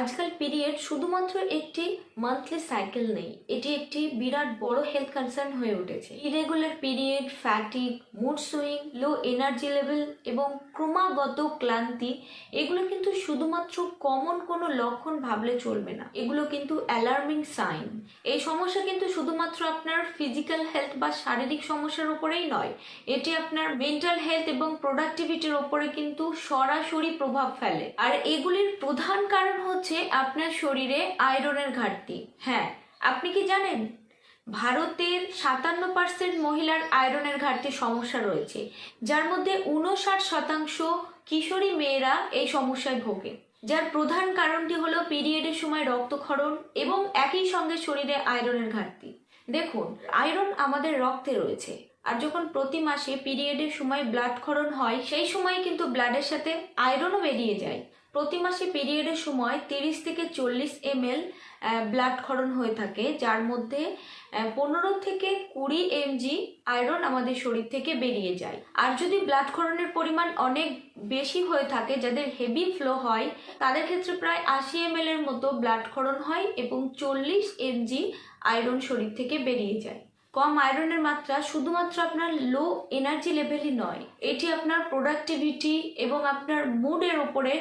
আজকাল পিরিয়ড শুধুমাত্র একটি মান্থলি সাইকেল নেই, এটি একটি বিরাট বড় হেলথ কনসার্ন হয়ে উঠেছে। Irregular period fatigue mood swing low energy level এবং ক্রমাগত ক্লান্তি, এগুলো কিন্তু শুধুমাত্র কমন কোনো লক্ষণ ভাবলে চলবে না। এগুলো কিন্তু অ্যালার্মিং সাইন এই সমস্যা কিন্তু শুধুমাত্র আপনার ফিজিক্যাল হেলথ বা শারীরিক সমস্যার উপরেই নয়, এটি আপনার মেন্টাল হেলথ এবং প্রোডাক্টিভিটির ওপরে কিন্তু সরাসরি প্রভাব ফেলে। আর এগুলির প্রধান কারণ হচ্ছে আপনার শরীরে আয়রনের ঘাটতি। হ্যাঁ আপনি কি জানেন? ভারতের সাতান্ন পার্সেন্ট মহিলার আয়রনের ঘাটতি সমস্যা রয়েছে। যার মধ্যে উনষাট শতাংশ কিশোরী মেয়েরা এই সমস্যায় ভোগে। যার প্রধান কারণটি হলো পিরিয়ডের সময় রক্তক্ষরণ এবং একই সঙ্গে শরীরে আয়রনের ঘাটতি। দেখুন, আয়রন আমাদের রক্তে রয়েছে। আর যখন প্রতি মাসে পিরিয়ডের সময় ব্লাড ক্ষরণ হয়, সেই সময় কিন্তু ব্লাডের সাথে আয়রনও বেরিয়ে যায়। প্রতি মাসে পিরিয়ডের সময় তিরিশ থেকে চল্লিশ এম এল ব্লাড ক্ষরণ হয়ে থাকে, যার মধ্যে পনেরো থেকে কুড়ি এমজি আয়রন আমাদের শরীর থেকে বেরিয়ে যায়। আর যদি ব্লাড ক্ষরণের পরিমাণ অনেক বেশি হয়ে থাকে, যাদের হেভি ফ্লো হয়, তাদের ক্ষেত্রে প্রায় আশি এম এর মতো ব্লাড ক্ষরণ হয় এবং চল্লিশ এমজি আয়রন শরীর থেকে বেরিয়ে যায়। কম আয়রনের মাত্রা শুধুমাত্র আপনার লো এনার্জি লেভেলই নয়, এটি আপনার প্রোডাক্টিভিটি এবং আপনার মুডের ওপরে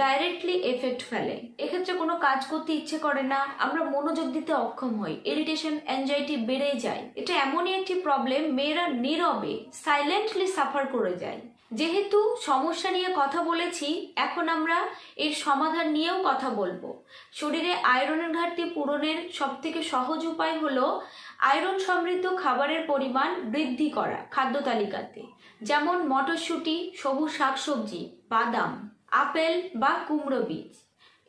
ডাইরেক্টলি এফেক্ট ফেলে। এক্ষেত্রে কোনো কাজ করতে ইচ্ছে করে না, আমরা মনোযোগ দিতে অক্ষম হই ইরিটেশন অ্যাংজাইটি বেড়ে যায়। এটা এমনই একটি প্রবলেম মেয়েরা নীরবে সাইলেন্টলি সাফার করে যায়। যেহেতু সমস্যা নিয়ে কথা বলেছি, এখন আমরা এর সমাধান নিয়েও কথা বলব। শরীরে আয়রনের ঘাটতি পূরণের সবথেকে সহজ উপায় হলো আয়রন সমৃদ্ধ খাবারের পরিমাণ বৃদ্ধি করা খাদ্য তালিকাতে। যেমন মটরশুঁটি, সবুজ শাকসবজি, বাদাম। আপেল বা কুমড়ো বীজ।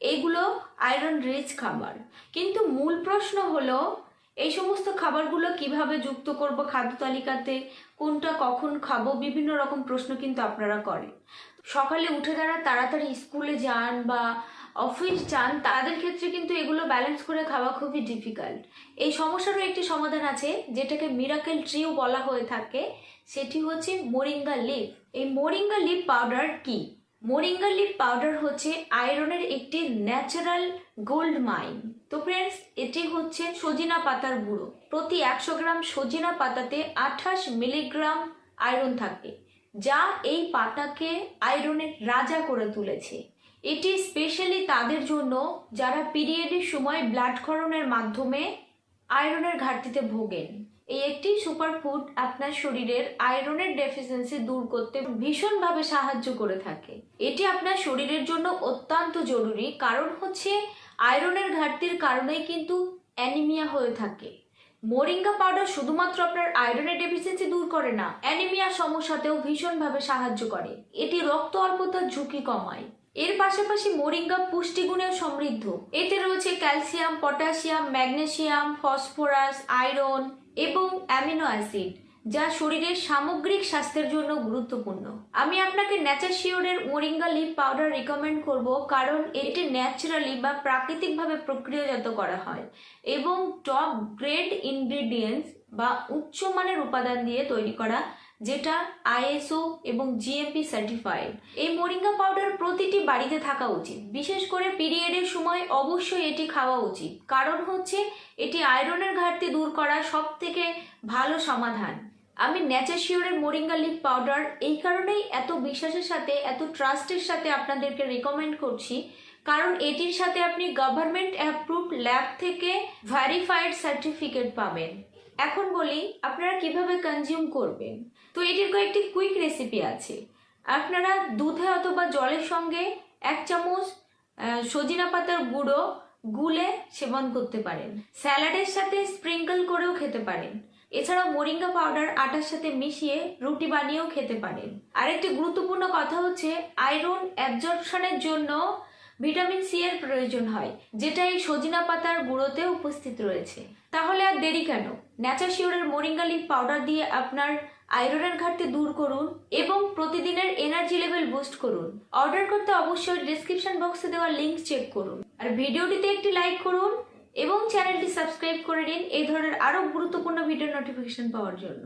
এগুলো আয়রন রিচ খাবার। কিন্তু মূল প্রশ্ন হলো, এই সমস্ত খাবারগুলো কীভাবে যুক্ত করব খাদ্য তালিকাতে? কোনটা কখন খাব? বিভিন্ন রকম প্রশ্ন কিন্তু আপনারা করেন। সকালে উঠে যারা তাড়াতাড়ি স্কুলে যান বা অফিস যান, তাদের ক্ষেত্রে কিন্তু এগুলো ব্যালেন্স করে খাওয়া খুবই ডিফিকাল্ট এই সমস্যারও একটি সমাধান আছে, যেটাকে মিরাকেল ট্রিও বলা হয়ে থাকে। সেটি হচ্ছে মোরিঙ্গা লিফ এই মোরিঙ্গা লিফ পাউডার কি? মোরিঙ্গা লিফ পাউডার হচ্ছে আয়রনের একটি ন্যাচারাল গোল্ড মাইন। তো ফ্রেন্ডস এটি হচ্ছে সজিনা পাতার গুঁড়ো। প্রতি একশো গ্রাম সজিনা পাতাতে আঠাশ মিলিগ্রাম আয়রন থাকে যা এই পাতাকে আয়রনের রাজা করে তুলেছে। এটি স্পেশালি তাদের জন্য যারা পিরিয়ডের সময় ব্লাড ক্ষরণের মাধ্যমে আয়রনের ঘাটতিতে ভোগেন। এই একটি সুপারফুড আপনার শরীরের আয়রনের ডেফিসিয়েন্সি দূর করতে ভীষণভাবে সাহায্য করে থাকে। এটি আপনার শরীরের জন্য অত্যন্ত জরুরি, কারণ হচ্ছে আয়রনের ঘাটতির কারণেই কিন্তু অ্যানিমিয়া হয়ে থাকে। মোরিঙ্গা পাউডার শুধুমাত্র আপনার আয়রনের ডেফিসিয়েন্সি দূর করে না অ্যানিমিয়া সমস্যাতেও ভীষণভাবে সাহায্য করে। এটি রক্ত অল্পতার ঝুঁকি কমায়। এর পাশাপাশি মোরিঙ্গা পুষ্টিগুণেও সমৃদ্ধ। এতে রয়েছে calcium potassium magnesium phosphorus iron এবং অ্যামিনো অ্যাসিড, যা শরীরের সামগ্রিক স্বাস্থ্যের জন্য গুরুত্বপূর্ণ। আমি আপনাকে ন্যাচার শিওরের মোরিঙ্গা লিপ পাউডার রিকমেন্ড করব কারণ এটি ন্যাচারালি বা প্রাকৃতিকভাবে প্রক্রিয়াজাত করা হয় এবং টপ গ্রেড ইনগ্রিডিয়েন্টস বা উচ্চমানের উপাদান দিয়ে তৈরি করা যেটা আইএসও এবং জিএমপি সার্টিফাইড এই মোরিঙ্গা পাউডার প্রতিটি বাড়িতে থাকা উচিত। বিশেষ করে পিরিয়ডের সময় অবশ্যই এটি খাওয়া উচিত। কারণ হচ্ছে, এটি আয়রনের ঘাটতি দূর করা সব থেকে ভালো সমাধান। আমি ন্যাচার শিওরের মোরিঙ্গা লিপ পাউডার এই কারণেই এত বিশ্বাসের সাথে, এত ট্রাস্টের সাথে আপনাদেরকে রেকমেন্ড করছি। কারণ এটির সাথে আপনি গভর্নমেন্ট অ্যাপ্রুভড ল্যাব থেকে ভ্যারিফাইড সার্টিফিকেট পাবেন। এখন বলি, আপনারা কীভাবে কনজিউম করবেন? তো এটির কয়েকটি কুইক রেসিপি আছে। আপনারা দুধে অথবা জলের সঙ্গে এক চামচ সজিনা পাতার গুঁড়ো গুলে সেবন করতে পারেন। স্যালাডের সাথে স্প্রিঙ্কল করেও খেতে পারেন। এছাড়াও মোরিঙ্গা পাউডার আটার সাথে মিশিয়ে রুটি বানিয়েও খেতে পারেন। আরেকটি গুরুত্বপূর্ণ কথা হচ্ছে আয়রন অ্যাবজর্পশনের জন্য ভিটামিন সি এর প্রয়োজন হয়, যেটা এই সজিনা পাতার গুঁড়োতে উপস্থিত রয়েছে। তাহলে আর দেরি কেন? ন্যাচার শিওরের মোরিঙ্গা লিফ পাউডার দিয়ে আপনার আয়রনের ঘাটতি দূর করুন এবং প্রতিদিনের এনার্জি লেভেল বুস্ট করুন। অর্ডার করতে অবশ্যই ডিসক্রিপশন বক্সে দেওয়া লিংক চেক করুন। আর ভিডিওটিতে একটি লাইক করুন এবং চ্যানেলটি সাবস্ক্রাইব করে নিন, এই ধরনের আরও গুরুত্বপূর্ণ ভিডিও নোটিফিকেশন পাওয়ার জন্য।